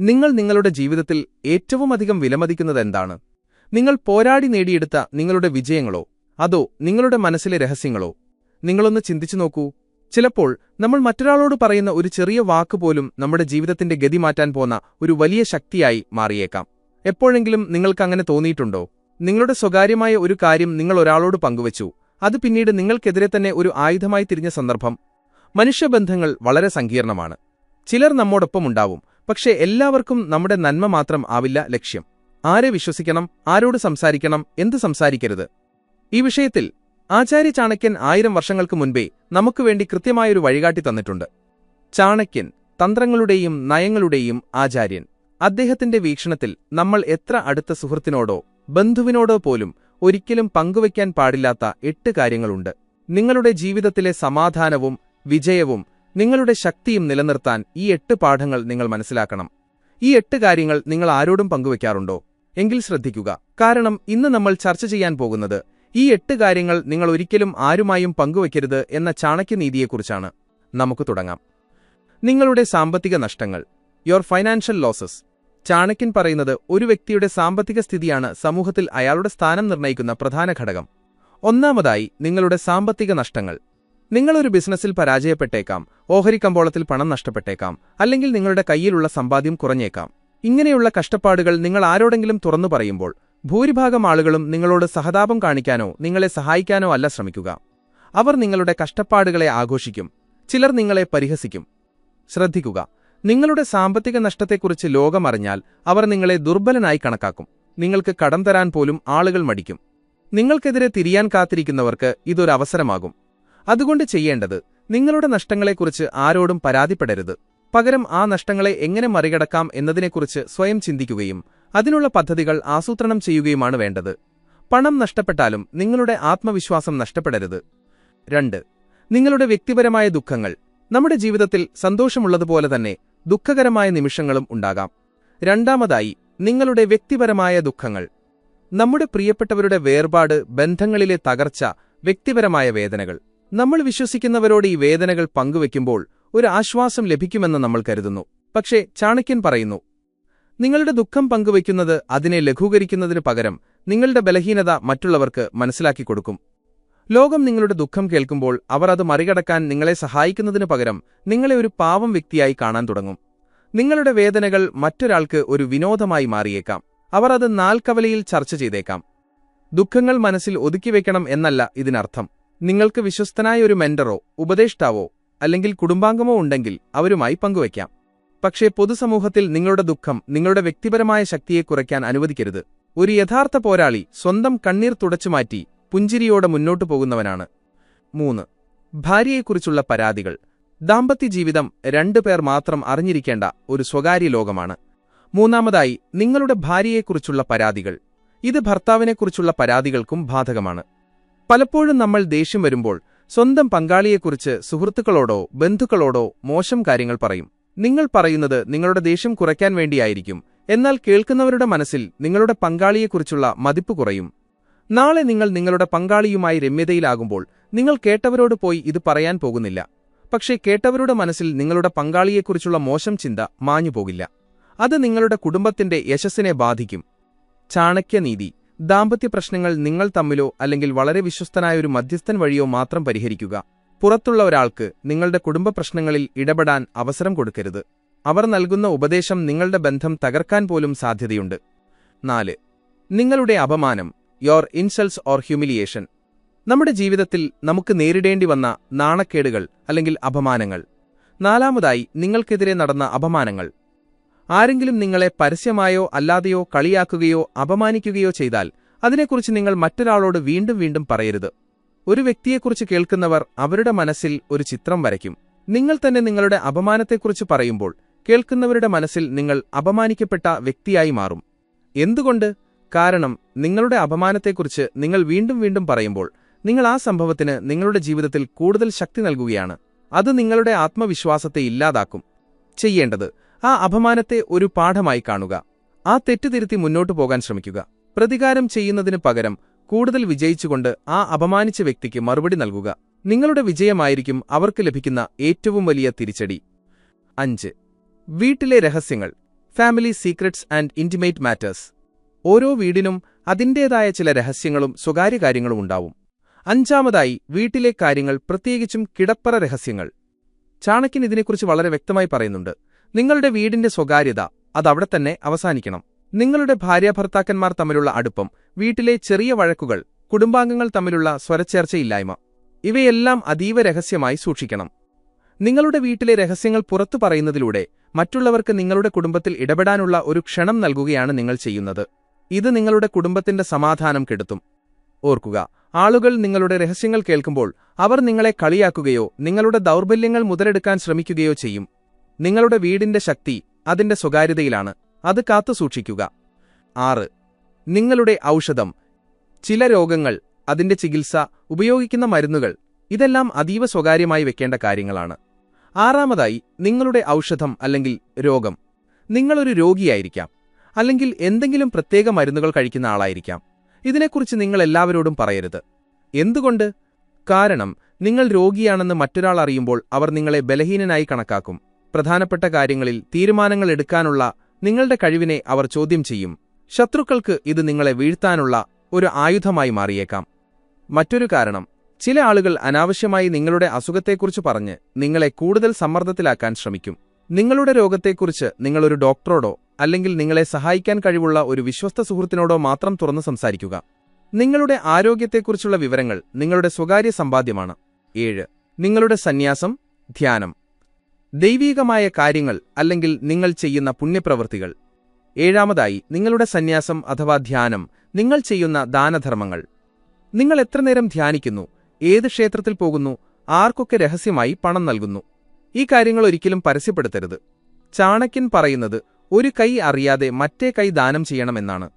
നിങ്ങൾ നിങ്ങളുടെ ജീവിതത്തിൽ ഏറ്റവുമധികം വിലമതിക്കുന്നത് എന്താണ് നിങ്ങൾ പോരാടി നേടിയെടുത്ത നിങ്ങളുടെ വിജയങ്ങളോ അതോ നിങ്ങളുടെ മനസ്സിലെ രഹസ്യങ്ങളോ? നിങ്ങളൊന്ന് ചിന്തിച്ചു നോക്കൂ. ചിലപ്പോൾ നമ്മൾ മറ്റൊരാളോട് പറയുന്ന ഒരു ചെറിയ വാക്കുപോലും നമ്മുടെ ജീവിതത്തിന്റെ ഗതി മാറ്റാൻ പോന്ന ഒരു വലിയ ശക്തിയായി മാറിയേക്കാം. എപ്പോഴെങ്കിലും നിങ്ങൾക്കങ്ങനെ തോന്നിയിട്ടുണ്ടോ? നിങ്ങളുടെ സ്വകാര്യമായ ഒരു കാര്യം നിങ്ങൾ ഒരാളോട് പങ്കുവച്ചു. അത് പിന്നീട് നിങ്ങൾക്കെതിരെ തന്നെ ഒരു ആയുധമായി തിരിഞ്ഞ സന്ദർഭം. മനുഷ്യബന്ധങ്ങൾ വളരെ സങ്കീർണമാണ്. ചിലർ നമ്മോടൊപ്പമുണ്ടാവും പക്ഷേ എല്ലാവർക്കും നമ്മുടെ നന്മ മാത്രം ആവില്ല ലക്ഷ്യം. ആരെ വിശ്വസിക്കണം ആരോട് സംസാരിക്കണം എന്ത് സംസാരിക്കരുത്? ഈ വിഷയത്തിൽ ആചാര്യ ചാണക്യൻ ആയിരം വർഷങ്ങൾക്ക് മുൻപേ നമുക്കുവേണ്ടി കൃത്യമായൊരു വഴികാട്ടി തന്നിട്ടുണ്ട്. ചാണക്യൻ തന്ത്രങ്ങളുടെയും നയങ്ങളുടെയും ആചാര്യൻ. അദ്ദേഹത്തിന്റെ വീക്ഷണത്തിൽ നമ്മൾ എത്ര അടുത്ത സുഹൃത്തിനോടോ ബന്ധുവിനോടോ പോലും ഒരിക്കലും പങ്കുവയ്ക്കാൻ പാടില്ലാത്ത എട്ട് കാര്യങ്ങളുണ്ട്. നിങ്ങളുടെ ജീവിതത്തിലെ സമാധാനവും വിജയവും നിങ്ങളുടെ ശക്തിയും നിലനിർത്താൻ ഈ എട്ട് പാഠങ്ങൾ നിങ്ങൾ മനസ്സിലാക്കണം. ഈ എട്ട് കാര്യങ്ങൾ നിങ്ങൾ ആരോടും പങ്കുവയ്ക്കാറുണ്ടോ എങ്കിൽ ശ്രദ്ധിക്കുക. കാരണം ഇന്ന് നമ്മൾ ചർച്ച ചെയ്യാൻ പോകുന്നത് ഈ എട്ട് കാര്യങ്ങൾ നിങ്ങൾ ഒരിക്കലും ആരുമായും പങ്കുവയ്ക്കരുത് എന്ന ചാണക്യനീതിയെക്കുറിച്ചാണ്. നമുക്ക് തുടങ്ങാം. നിങ്ങളുടെ സാമ്പത്തിക നഷ്ടങ്ങൾ. യുവർ ഫൈനാൻഷ്യൽ ലോസസ് ചാണക്യൻ പറയുന്നത് ഒരു വ്യക്തിയുടെ സാമ്പത്തിക സ്ഥിതിയാണ് സമൂഹത്തിൽ അയാളുടെ സ്ഥാനം നിർണയിക്കുന്ന പ്രധാന ഘടകം. ഒന്നാമതായി നിങ്ങളുടെ സാമ്പത്തിക നഷ്ടങ്ങൾ. നിങ്ങളൊരു ബിസിനസ്സിൽ പരാജയപ്പെട്ടേക്കാം ഓഹരി കമ്പോളത്തിൽ പണം നഷ്ടപ്പെട്ടേക്കാം അല്ലെങ്കിൽ നിങ്ങളുടെ കയ്യിലുള്ള സമ്പാദ്യം കുറഞ്ഞേക്കാം. ഇങ്ങനെയുള്ള കഷ്ടപ്പാടുകൾ നിങ്ങൾ ആരോടെങ്കിലും തുറന്നു പറയുമ്പോൾ ഭൂരിഭാഗം ആളുകളും നിങ്ങളോട് സഹതാപം കാണിക്കാനോ നിങ്ങളെ സഹായിക്കാനോ അല്ല ശ്രമിക്കുക. അവർ നിങ്ങളുടെ കഷ്ടപ്പാടുകളെ ആഘോഷിക്കും ചിലർ നിങ്ങളെ പരിഹസിക്കും. ശ്രദ്ധിക്കുക നിങ്ങളുടെ സാമ്പത്തിക നഷ്ടത്തെക്കുറിച്ച് ലോകമറിഞ്ഞാൽ അവർ നിങ്ങളെ ദുർബലനായി കണക്കാക്കും. നിങ്ങൾക്ക് കടം തരാൻ പോലും ആളുകൾ മടിക്കും. നിങ്ങൾക്കെതിരെ തിരിയാൻ കാത്തിരിക്കുന്നവർക്ക് ഇതൊരവസരമാകും അതുകൊണ്ട് ചെയ്യേണ്ടത് നിങ്ങളുടെ നഷ്ടങ്ങളെക്കുറിച്ച് ആരോടും പരാതിപ്പെടരുത്. പകരം ആ നഷ്ടങ്ങളെ എങ്ങനെ മറികടക്കാം എന്നതിനെക്കുറിച്ച് സ്വയം ചിന്തിക്കുകയും അതിനുള്ള പദ്ധതികൾ ആസൂത്രണം ചെയ്യുകയുമാണ് വേണ്ടത്. പണം നഷ്ടപ്പെട്ടാലും നിങ്ങളുടെ ആത്മവിശ്വാസം നഷ്ടപ്പെടരുത്. രണ്ട് നിങ്ങളുടെ വ്യക്തിപരമായ ദുഃഖങ്ങൾ. നമ്മുടെ ജീവിതത്തിൽ സന്തോഷമുള്ളതുപോലെ തന്നെ ദുഃഖകരമായ നിമിഷങ്ങളും ഉണ്ടാകാം. രണ്ടാമതായി നിങ്ങളുടെ വ്യക്തിപരമായ ദുഃഖങ്ങൾ. നമ്മുടെ പ്രിയപ്പെട്ടവരുടെ വേർപാട് ബന്ധങ്ങളിലെ തകർച്ച വ്യക്തിപരമായ വേദനകൾ. നമ്മൾ വിശ്വസിക്കുന്നവരോട് ഈ വേദനകൾ പങ്കുവെക്കുമ്പോൾ ഒരു ആശ്വാസം ലഭിക്കുമെന്ന് നമ്മൾ കരുതുന്നു. പക്ഷേ ചാണക്യൻ പറയുന്നു നിങ്ങളുടെ ദുഃഖം പങ്കുവയ്ക്കുന്നത് അതിനെ ലഘൂകരിക്കുന്നതിനു പകരം നിങ്ങളുടെ ബലഹീനത മറ്റുള്ളവർക്ക് മനസ്സിലാക്കി കൊടുക്കും. ലോകം നിങ്ങളുടെ ദുഃഖം കേൾക്കുമ്പോൾ അവർ അത് മറികടക്കാൻ നിങ്ങളെ സഹായിക്കുന്നതിനു പകരം നിങ്ങളെ ഒരു പാവം വ്യക്തിയായി കാണാൻ തുടങ്ങും. നിങ്ങളുടെ വേദനകൾ മറ്റൊരാൾക്ക് ഒരു വിനോദമായി മാറിയേക്കാം. അവർ അത് നാൽക്കവലയിൽ ചർച്ച ചെയ്തേക്കാം. ദുഃഖങ്ങൾ മനസ്സിൽ ഒതുക്കിവെക്കണം എന്നല്ല ഇതിനർത്ഥം. നിങ്ങൾക്ക് വിശ്വസ്തനായ ഒരു മെന്ററോ ഉപദേഷ്ടാവോ അല്ലെങ്കിൽ കുടുംബാംഗമോ ഉണ്ടെങ്കിൽ അവരുമായി പങ്കുവയ്ക്കാം. പക്ഷേ പൊതുസമൂഹത്തിൽ നിങ്ങളുടെ ദുഃഖം നിങ്ങളുടെ വ്യക്തിപരമായ ശക്തിയെ കുറയ്ക്കാൻ അനുവദിക്കരുത്. ഒരു യഥാർത്ഥ പോരാളി സ്വന്തം കണ്ണീർ തുടച്ചുമാറ്റി പുഞ്ചിരിയോടെ മുന്നോട്ടു പോകുന്നവനാണ്. മൂന്ന്. ഭാര്യയെക്കുറിച്ചുള്ള പരാതികൾ. ദാമ്പത്യ ജീവിതം രണ്ടുപേർ മാത്രം അറിഞ്ഞിരിക്കേണ്ട ഒരു സ്വകാര്യ ലോകമാണ്. മൂന്നാമതായി നിങ്ങളുടെ ഭാര്യയെക്കുറിച്ചുള്ള പരാതികൾ. ഇത് ഭർത്താവിനെക്കുറിച്ചുള്ള പരാതികൾക്കും ബാധകമാണ്. പലപ്പോഴും നമ്മൾ ദേഷ്യം വരുമ്പോൾ സ്വന്തം പങ്കാളിയെക്കുറിച്ച് സുഹൃത്തുക്കളോടോ ബന്ധുക്കളോടോ മോശം കാര്യങ്ങൾ പറയും. നിങ്ങൾ പറയുന്നത് നിങ്ങളുടെ ദേഷ്യം കുറയ്ക്കാൻ വേണ്ടിയായിരിക്കും. എന്നാൽ കേൾക്കുന്നവരുടെ മനസ്സിൽ നിങ്ങളുടെ പങ്കാളിയെക്കുറിച്ചുള്ള മതിപ്പ് കുറയും. നാളെ നിങ്ങൾ നിങ്ങളുടെ പങ്കാളിയുമായി രമ്യതയിലാകുമ്പോൾ നിങ്ങൾ കേട്ടവരോട് പോയി ഇത് പറയാൻ പോകുന്നില്ല. പക്ഷേ കേട്ടവരുടെ മനസ്സിൽ നിങ്ങളുടെ പങ്കാളിയെക്കുറിച്ചുള്ള മോശം ചിന്ത മാഞ്ഞുപോകില്ല. അത് നിങ്ങളുടെ കുടുംബത്തിന്റെ യശസ്സിനെ ബാധിക്കും. ചാണക്യനീതി ദാമ്പത്യ പ്രശ്നങ്ങൾ നിങ്ങൾ തമ്മിലോ അല്ലെങ്കിൽ വളരെ വിശ്വസ്തനായ ഒരു മധ്യസ്ഥൻ വഴിയോ മാത്രം പരിഹരിക്കുക. പുറത്തുള്ള ഒരാൾക്ക് നിങ്ങളുടെ കുടുംബ പ്രശ്നങ്ങളിൽ ഇടപെടാൻ അവസരം കൊടുക്കരുത്. അവർ നൽകുന്ന ഉപദേശം നിങ്ങളുടെ ബന്ധം തകർക്കാൻ പോലും സാധ്യതയുണ്ട്. നാല് നിങ്ങളുടെ അപമാനം യോർ ഇൻസൾട്സ് ഓർ ഹ്യൂമിലിയേഷൻ നമ്മുടെ ജീവിതത്തിൽ നമുക്ക് നേരിടേണ്ടി വന്ന നാണക്കേടുകൾ അല്ലെങ്കിൽ അപമാനങ്ങൾ. നാലാമതായി നിങ്ങൾക്കെതിരെ നടന്ന അപമാനങ്ങൾ. ആരെങ്കിലും നിങ്ങളെ പരസ്യമായോ അല്ലാതെയോ കളിയാക്കുകയോ അപമാനിക്കുകയോ ചെയ്താൽ അതിനെക്കുറിച്ച് നിങ്ങൾ മറ്റൊരാളോട് വീണ്ടും വീണ്ടും പറയരുത്. ഒരു വ്യക്തിയെക്കുറിച്ച് കേൾക്കുന്നവർ അവരുടെ മനസ്സിൽ ഒരു ചിത്രം വരയ്ക്കും. നിങ്ങൾ തന്നെ നിങ്ങളുടെ അപമാനത്തെക്കുറിച്ച് പറയുമ്പോൾ കേൾക്കുന്നവരുടെ മനസ്സിൽ നിങ്ങൾ അപമാനിക്കപ്പെട്ട വ്യക്തിയായി മാറും. എന്തുകൊണ്ട്? കാരണം നിങ്ങളുടെ അപമാനത്തെക്കുറിച്ച് നിങ്ങൾ വീണ്ടും വീണ്ടും പറയുമ്പോൾ നിങ്ങൾ ആ സംഭവത്തിന് നിങ്ങളുടെ ജീവിതത്തിൽ കൂടുതൽ ശക്തി നൽകുകയാണ്. അത് നിങ്ങളുടെ ആത്മവിശ്വാസത്തെ ഇല്ലാതാക്കും. ചെയ്യേണ്ടത് ആ അപമാനത്തെ ഒരു പാഠമായി കാണുക. ആ തെറ്റുതിരുത്തി മുന്നോട്ടു പോകാൻ ശ്രമിക്കുക. പ്രതികാരം ചെയ്യുന്നതിന് പകരം കൂടുതൽ വിജയിച്ചുകൊണ്ട് ആ അപമാനിച്ച വ്യക്തിക്ക് മറുപടി നൽകുക. നിങ്ങളുടെ വിജയമായിരിക്കും അവർക്ക് ലഭിക്കുന്ന ഏറ്റവും വലിയ തിരിച്ചടി. അഞ്ച്. വീട്ടിലെ രഹസ്യങ്ങൾ. Family secrets and intimate matters ഓരോ വീടിനും അതിൻറേതായ ചില രഹസ്യങ്ങളും സ്വകാര്യ കാര്യങ്ങളും ഉണ്ടാവും. അഞ്ചാമതായി വീട്ടിലെ കാര്യങ്ങൾ പ്രത്യേകിച്ചും കിടപ്പറ രഹസ്യങ്ങൾ. ചാണക്യൻ ഇതിനെക്കുറിച്ച് വളരെ വ്യക്തമായി പറയുന്നുണ്ട്. നിങ്ങളുടെ വീടിന്റെ സ്വകാര്യത അതവിടെ തന്നെ അവസാനിക്കണം. നിങ്ങളുടെ ഭാര്യാഭർത്താക്കന്മാർ തമ്മിലുള്ള അടുപ്പം വീട്ടിലെ ചെറിയ വഴക്കുകൾ കുടുംബാംഗങ്ങൾ തമ്മിലുള്ള സ്വരച്ചേർച്ചയില്ലായ്മ ഇവയെല്ലാം അതീവ രഹസ്യമായി സൂക്ഷിക്കണം. നിങ്ങളുടെ വീട്ടിലെ രഹസ്യങ്ങൾ പുറത്തു പറയുന്നതിലൂടെ മറ്റുള്ളവർക്ക് നിങ്ങളുടെ കുടുംബത്തിൽ ഇടപെടാനുള്ള ഒരു ക്ഷണം നൽകുകയാണ് നിങ്ങൾ ചെയ്യുന്നത്. ഇത് നിങ്ങളുടെ കുടുംബത്തിന്റെ സമാധാനം കെടുത്തും. ഓർക്കുക ആളുകൾ നിങ്ങളുടെ രഹസ്യങ്ങൾ കേൾക്കുമ്പോൾ അവർ നിങ്ങളെ കളിയാക്കുകയോ നിങ്ങളുടെ ദൗർബല്യങ്ങൾ മുതലെടുക്കാൻ ശ്രമിക്കുകയോ ചെയ്യും. നിങ്ങളുടെ വീടിന്റെ ശക്തി അതിന്റെ സ്വകാര്യതയിലാണ്. അത് കാത്തുസൂക്ഷിക്കുക ആറ്. നിങ്ങളുടെ ഔഷധം ചില രോഗങ്ങൾ അതിന്റെ ചികിത്സ ഉപയോഗിക്കുന്ന മരുന്നുകൾ ഇതെല്ലാം അതീവ സ്വകാര്യമായി വെക്കേണ്ട കാര്യങ്ങളാണ്. ആറാമതായി നിങ്ങളുടെ ഔഷധം അല്ലെങ്കിൽ രോഗം. നിങ്ങളൊരു രോഗിയായിരിക്കാം. അല്ലെങ്കിൽ എന്തെങ്കിലും പ്രത്യേക മരുന്നുകൾ കഴിക്കുന്ന ആളായിരിക്കാം. ഇതിനെക്കുറിച്ച് നിങ്ങൾ എല്ലാവരോടും പറയരുത്. എന്തുകൊണ്ട്? കാരണം നിങ്ങൾ രോഗിയാണെന്ന് മറ്റൊരാൾ അറിയുമ്പോൾ അവർ നിങ്ങളെ ബലഹീനനായി കണക്കാക്കും. പ്രധാനപ്പെട്ട കാര്യങ്ങളിൽ തീരുമാനങ്ങൾ എടുക്കാനുള്ള നിങ്ങളുടെ കഴിവിനെ അവർ ചോദ്യം ചെയ്യും. ശത്രുക്കൾക്ക് ഇത് നിങ്ങളെ വീഴ്ത്താനുള്ള ഒരു ആയുധമായി മാറിയേക്കാം. മറ്റൊരു കാരണം ചില ആളുകൾ അനാവശ്യമായി നിങ്ങളുടെ അസുഖത്തെക്കുറിച്ച് പറഞ്ഞ് നിങ്ങളെ കൂടുതൽ സമ്മർദ്ദത്തിലാക്കാൻ ശ്രമിക്കും. നിങ്ങളുടെ രോഗത്തെക്കുറിച്ച് നിങ്ങളൊരു ഡോക്ടറോടോ അല്ലെങ്കിൽ നിങ്ങളെ സഹായിക്കാൻ കഴിവുള്ള ഒരു വിശ്വസ്ത സുഹൃത്തിനോടോ മാത്രം തുറന്നു സംസാരിക്കുക. നിങ്ങളുടെ ആരോഗ്യത്തെക്കുറിച്ചുള്ള വിവരങ്ങൾ നിങ്ങളുടെ സ്വകാര്യ സമ്പാദ്യമാണ്. ഏഴ് നിങ്ങളുടെ സന്യാസം ധ്യാനം. ദൈവീകമായ കാര്യങ്ങൾ അല്ലെങ്കിൽ നിങ്ങൾ ചെയ്യുന്ന പുണ്യപ്രവൃത്തികൾ. ഏഴാമതായി നിങ്ങളുടെ സന്യാസം അഥവാ ധ്യാനം നിങ്ങൾ ചെയ്യുന്ന ദാനധർമ്മങ്ങൾ. നിങ്ങൾ എത്ര നേരം ധ്യാനിക്കുന്നു ഏത് ക്ഷേത്രത്തിൽ പോകുന്നു ആർക്കൊക്കെ രഹസ്യമായി പണം നൽകുന്നു. ഈ കാര്യങ്ങൾ ഒരിക്കലും പരസ്യപ്പെടുത്തരുത്. ചാണക്യൻ പറയുന്നത് ഒരു കൈ അറിയാതെ മറ്റേ കൈ ദാനം ചെയ്യണമെന്നാണ്.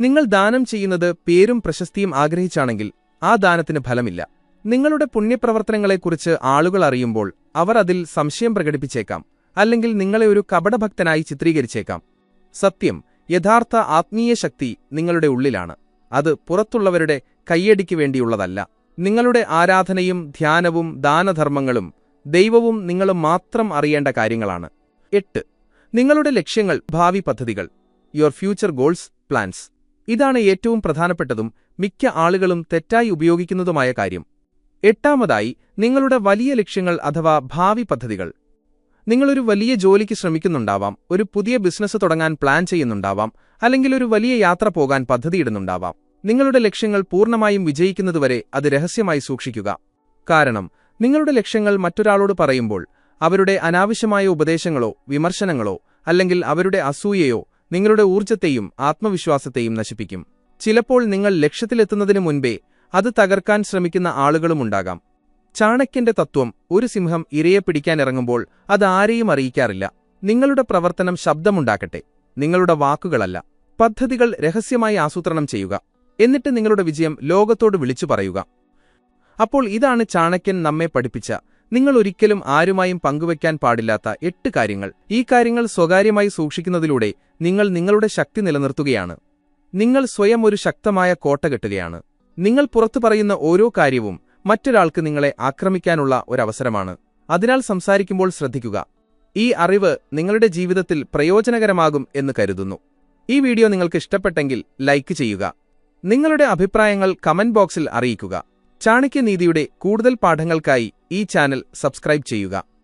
നിങ്ങൾ ദാനം ചെയ്യുന്നത് പേരും പ്രശസ്തിയും ആഗ്രഹിച്ചാണെങ്കിൽ ആ ദാനത്തിന് ഫലമില്ല. നിങ്ങളുടെ പുണ്യപ്രവർത്തനങ്ങളെക്കുറിച്ച് ആളുകൾ അറിയുമ്പോൾ അവർ അതിൽ സംശയം പ്രകടിപ്പിച്ചേക്കാം അല്ലെങ്കിൽ നിങ്ങളെ ഒരു കപടഭക്തനായി ചിത്രീകരിച്ചേക്കാം. സത്യം യഥാർത്ഥ ആത്മീയ ശക്തി നിങ്ങളുടെ ഉള്ളിലാണ്. അത് പുറത്തുള്ളവരുടെ കയ്യടിക്ക് വേണ്ടിയുള്ളതല്ല. നിങ്ങളുടെ ആരാധനയും ധ്യാനവും ദാനധർമ്മങ്ങളും ദൈവവും നിങ്ങളും മാത്രം അറിയേണ്ട കാര്യങ്ങളാണ്. എട്ട് നിങ്ങളുടെ ലക്ഷ്യങ്ങൾ ഭാവി പദ്ധതികൾ. യുവർ ഫ്യൂച്ചർ ഗോൾസ് പ്ലാൻസ് ഇതാണ് ഏറ്റവും പ്രധാനപ്പെട്ടതും മിക്ക ആളുകളും തെറ്റായി ഉപയോഗിക്കുന്നതുമായ കാര്യം. എട്ടാമതായി നിങ്ങളുടെ വലിയ ലക്ഷ്യങ്ങൾ അഥവാ ഭാവി പദ്ധതികൾ. നിങ്ങളൊരു വലിയ ജോലിക്ക് ശ്രമിക്കുന്നുണ്ടാവാം ഒരു പുതിയ ബിസിനസ് തുടങ്ങാൻ പ്ലാൻ ചെയ്യുന്നുണ്ടാവാം അല്ലെങ്കിൽ ഒരു വലിയ യാത്ര പോകാൻ പദ്ധതിയിടുന്നുണ്ടാവാം നിങ്ങളുടെ ലക്ഷ്യങ്ങൾ പൂർണമായും വിജയിക്കുന്നതുവരെ അത് രഹസ്യമായി സൂക്ഷിക്കുക. കാരണം നിങ്ങളുടെ ലക്ഷ്യങ്ങൾ മറ്റൊരാളോട് പറയുമ്പോൾ അവരുടെ അനാവശ്യമായ ഉപദേശങ്ങളോ വിമർശനങ്ങളോ അല്ലെങ്കിൽ അവരുടെ അസൂയയോ നിങ്ങളുടെ ഊർജത്തെയും ആത്മവിശ്വാസത്തെയും നശിപ്പിക്കും. ചിലപ്പോൾ നിങ്ങൾ ലക്ഷ്യത്തിലെത്തുന്നതിനു മുൻപേ അത് തകർക്കാൻ ശ്രമിക്കുന്ന ആളുകളുമുണ്ടാകാം ചാണക്യന്റെ തത്വം ഒരു സിംഹം ഇരയെ പിടിക്കാനിറങ്ങുമ്പോൾ അത് ആരെയും അറിയിക്കാറില്ല. നിങ്ങളുടെ പ്രവർത്തനം ശബ്ദമുണ്ടാക്കട്ടെ. നിങ്ങളുടെ വാക്കുകളല്ല. പദ്ധതികൾ രഹസ്യമായി ആസൂത്രണം ചെയ്യുക. എന്നിട്ട് നിങ്ങളുടെ വിജയം ലോകത്തോട് വിളിച്ചു പറയുക. അപ്പോൾ ഇതാണ് ചാണക്യൻ നമ്മെ പഠിപ്പിച്ച നിങ്ങൾ ഒരിക്കലും ആരുമായും പങ്കുവയ്ക്കാൻ പാടില്ലാത്ത എട്ട് കാര്യങ്ങൾ. ഈ കാര്യങ്ങൾ സ്വകാര്യമായി സൂക്ഷിക്കുന്നതിലൂടെ നിങ്ങൾ നിങ്ങളുടെ ശക്തി നിലനിർത്തുകയാണ്. നിങ്ങൾ സ്വയം ഒരു ശക്തമായ കോട്ട കെട്ടുകയാണ്. നിങ്ങൾ പുറത്തു പറയുന്ന ഓരോ കാര്യവും മറ്റൊരാൾക്ക് നിങ്ങളെ ആക്രമിക്കാനുള്ള ഒരവസരമാണ്. അതിനാൽ സംസാരിക്കുമ്പോൾ ശ്രദ്ധിക്കുക. ഈ അറിവ് നിങ്ങളുടെ ജീവിതത്തിൽ പ്രയോജനകരമാകും എന്ന് കരുതുന്നു. ഈ വീഡിയോ നിങ്ങൾക്ക് ഇഷ്ടപ്പെട്ടെങ്കിൽ ലൈക്ക് ചെയ്യുക. നിങ്ങളുടെ അഭിപ്രായങ്ങൾ കമന്റ് ബോക്സിൽ അറിയിക്കുക. ചാണക്യനീതിയുടെ കൂടുതൽ പാഠങ്ങൾക്കായി ഈ ചാനൽ സബ്സ്ക്രൈബ് ചെയ്യുക.